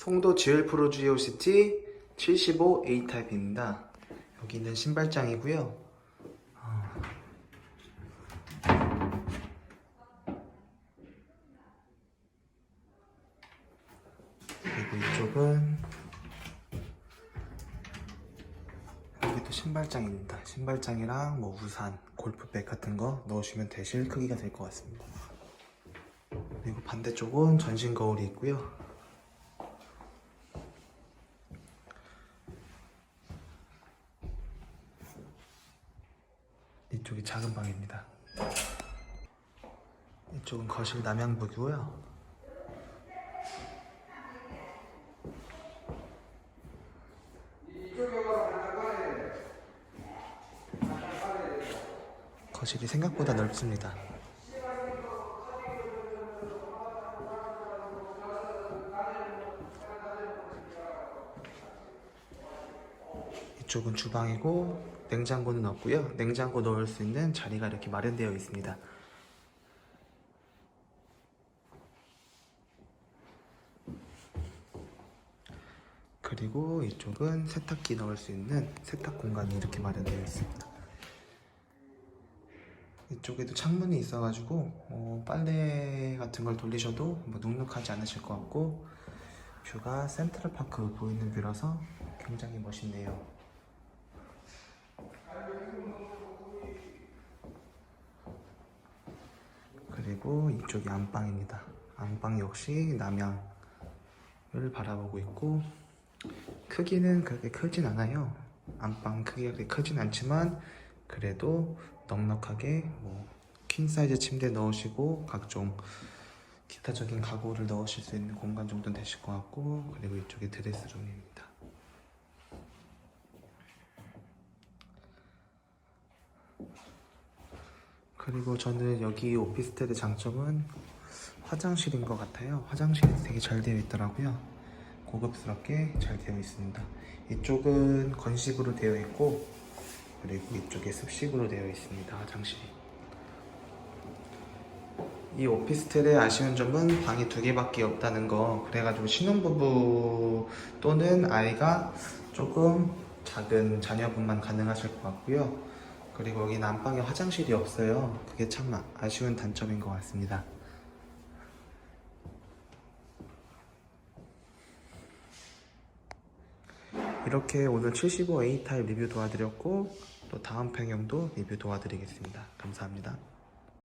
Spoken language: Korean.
송도 GL 프로 GOCT 75 A 타입입니다. 여기는 신발장이고요. 어. 그리고 이쪽은 여기도 신발장입니다. 신발장이랑 뭐 우산, 골프백 같은 거 넣으시면 되실 크기가 될 것 같습니다. 그리고 반대쪽은 전신 거울이 있고요. 이쪽이 작은 방입니다. 이쪽은 거실 남향북이고요. 거실이 생각보다 넓습니다. 이쪽은 주방이고 냉장고는 없고요. 냉장고 넣을 수 있는 자리가 이렇게 마련되어 있습니다. 그리고 이쪽은 세탁기 넣을 수 있는 세탁 공간이 이렇게 마련되어 있습니다. 이쪽에도 창문이 있어가지고 어, 빨래 같은 걸 돌리셔도 뭐 눅눅하지 않으실 것 같고 뷰가 센트럴파크 보이는 뷰라서 굉장히 멋있네요. 그리고 이쪽이 안방입니다. 안방 역시 남향을 바라보고 있고 크기는 그렇게 크진 않아요. 안방 크기가 그렇게 크진 않지만 그래도 넉넉하게 뭐 퀸 사이즈 침대 넣으시고 각종 기타적인 가구를 넣으실 수 있는 공간 정도는 되실 것 같고 그리고 이쪽이 드레스룸입니다. 그리고 저는 여기 오피스텔의 장점은 화장실인 것 같아요. 화장실이 되게 잘 되어 있더라고요. 고급스럽게 잘 되어 있습니다. 이쪽은 건식으로 되어 있고 그리고 이쪽에 습식으로 되어 있습니다. 화장실이. 이 오피스텔의 아쉬운 점은 방이 두 개밖에 없다는 거. 그래가지고 신혼부부 또는 아이가 조금 작은 자녀분만 가능하실 것 같고요. 그리고 여기 난방에 화장실이 없어요. 그게 참 아- 아쉬운 단점인 것 같습니다. 이렇게 오늘 75A 타입 리뷰 도와드렸고 또 다음 평형도 리뷰 도와드리겠습니다. 감사합니다.